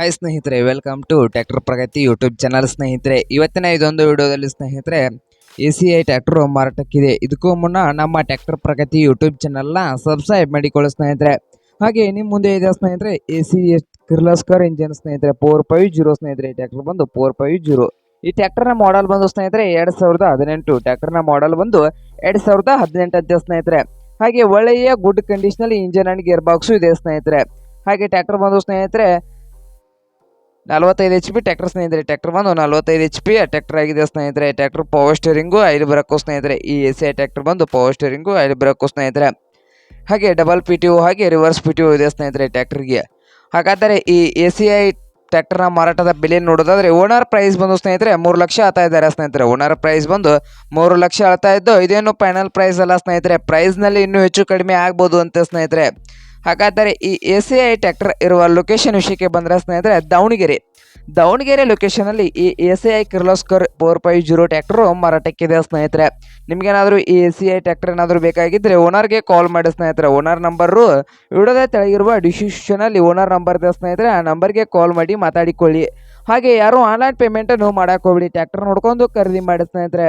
Hi ಸ್ನೇಹಿತರೆ welcome to tractor Pragati YouTube channel ಸ್ನೇಹಿತರೆ. ಇವತ್ತಿನ ಇದೊಂದು ವಿಡಿಯೋದಲ್ಲಿ ಸ್ನೇಹಿತರೆ ಎ ಸಿ ಐ ಟ್ಯಾಕ್ಟ್ರು ಮಾರಾಟಕ್ಕಿದೆ. ಇದಕ್ಕೂ ಮುನ್ನ ನಮ್ಮ ಟ್ಯಾಕ್ಟರ್ ಪ್ರಗತಿ ಯೂಟ್ಯೂಬ್ ಚಾನಲ್ನ ಸಬ್ಸ್ಕ್ರೈಬ್ ಮಾಡಿಕೊಳ್ಳಿ ಸ್ನೇಹಿತರೆ. ಹಾಗೆ ನಿಮ್ಮ ಮುಂದೆ ಇದೆ ಸ್ನೇಹಿತರೆ A C S Kirloskar engine ಸ್ನೇಹಿತರೆ ಫೋರ್ ಫೈವ್ ಜೀರೋ ಸ್ನೇಹಿತರೆ ಟ್ಯಾಕ್ಟರ್ ಬಂದು ಫೋರ್ ಫೈವ್ ಜೀರೋ ಈ ಟ್ಯಾಕ್ಟರ್ನ ಮಾಡಲ್ ಬಂದು ಸ್ನೇಹಿತರೆ, ಎರಡು ಸಾವಿರದ ಹದಿನೆಂಟು. ಟ್ಯಾಕ್ಟರ್ನ ಮಾಡಲ್ ಬಂದು ಎರಡು ಸಾವಿರದ ಹದಿನೆಂಟು ಸ್ನೇಹಿತರೆ. ಹಾಗೆ ಒಳ್ಳೆಯ ಗುಡ್ ಕಂಡೀಷನಲ್ಲಿ ಇಂಜಿನ್ ಅಂಡ್ ಗೇರ್ ಬಾಕ್ಸು ಇದೆ ಸ್ನೇಹಿತರೆ. ಹಾಗೆ ಟ್ಯಾಕ್ಟರ್ ಬಂದು ಸ್ನೇಹಿತರೆ ನಲವತ್ತೈದು ಎಚ್ ಪಿ ಟ್ಯಾಕ್ಟರ್ ಸ್ನೇಹಿತರೆ ಟ್ರ್ಯಾಕ್ಟರ್ ಬಂದು ನಲವತ್ತೈದು ಎಚ್ ಪಿ ಟ್ರ್ಯಾಕ್ಟರ್ ಆಗಿದೆ ಸ್ನೇಹಿತರೆ. ಟ್ರ್ಯಾಕ್ಟರ್ ಪವರ್ ಸ್ಟೇರಿಂಗು ಐದು ಬರಕ್ಕೂ ಸ್ನೇಹಿತರೆ. ಈ ಎ ಸಿ ಐ ಟ್ರ್ಯಾಕ್ಟರ್ ಬಂದು ಪವರ್ ಸ್ಟೇರಿಂಗು ಐದು ಬರಕ್ಕೂ ಸ್ನೇಹಿತರೆ. ಹಾಗೆ ಡಬಲ್ ಪಿ ಟಿ ಹಾಗೆ ರಿವರ್ಸ್ ಪಿ ಟಿ ಇದೆ ಸ್ನೇಹಿತರೆ ಟ್ರ್ಯಾಕ್ಟರ್ಗೆ ಹಾಗಾದರೆ ಈ ಎ ಸಿ ಐ ಟ್ರ್ಯಾಕ್ಟರ್ನ ಮಾರಾಟದ ಬೆಲೆ ನೋಡೋದಾದರೆ ಓನರ್ ಪ್ರೈಸ್ ಬಂದು ಸ್ನೇಹಿತರೆ ಮೂರು ಲಕ್ಷ ಆಳ್ತಾ ಇದ್ದಾರೆ ಸ್ನೇಹಿತರೆ. ಓನರ್ ಪ್ರೈಸ್ ಬಂದು ಮೂರು ಲಕ್ಷ ಆಳ್ತಾ ಇದ್ದು, ಇದೇನು ಫೈನಲ್ ಪ್ರೈಸ್ ಅಲ್ಲ ಸ್ನೇಹಿತರೆ. ಪ್ರೈಸ್ನಲ್ಲಿ ಇನ್ನೂ ಹೆಚ್ಚು ಕಡಿಮೆ ಆಗ್ಬೋದು ಅಂತ ಸ್ನೇಹಿತರೆ. ಹಾಗಾದರೆ ಈ ಎ ಸಿ ಐ ಟ್ರ್ಯಾಕ್ಟರ್ ಇರುವ ಲೊಕೇಶನ್ ವಿಷಯಕ್ಕೆ ಬಂದರೆ ಸ್ನೇಹಿತರೆ, ದಾವಣಗೆರೆ. ದಾವಣಗೆರೆ ಲೊಕೇಶನಲ್ಲಿ ಈ A C I Kirloskar four five zero tractor ಮಾರಾಟಕ್ಕಿದೆ ಸ್ನೇಹಿತರೆ. ನಿಮಗೇನಾದರೂ ಈ ಎ ಸಿ ಐ ಟ್ಯಾಕ್ಟರ್ ಏನಾದರೂ ಬೇಕಾಗಿದ್ದರೆ ಓನರ್ಗೆ ಕಾಲ್ ಮಾಡಿ ಸ್ನೇಹಿತರೆ. ಓನರ್ ನಂಬರು ವಿಡೋದೇ ತೆಳಗಿರುವ ಡಿಸ್ಕ್ರಿಪ್ಷನಲ್ಲಿ ಓನರ್ ನಂಬರ್ ಇದೆ ಸ್ನೇಹಿತರೆ. ಆ ನಂಬರ್ಗೆ ಕಾಲ್ ಮಾಡಿ ಮಾತಾಡಿಕೊಳ್ಳಿ. ಹಾಗೆ ಯಾರು ಆನ್ಲೈನ್ ಪೇಮೆಂಟನ್ನು ಮಾಡೋಕ್ಕೋಗ್ಬಿಡಿ ಟ್ರ್ಯಾಕ್ಟರ್ ನೋಡ್ಕೊಂಡು ಖರೀದಿ ಮಾಡಿ ಸ್ನೇಹಿತರೆ.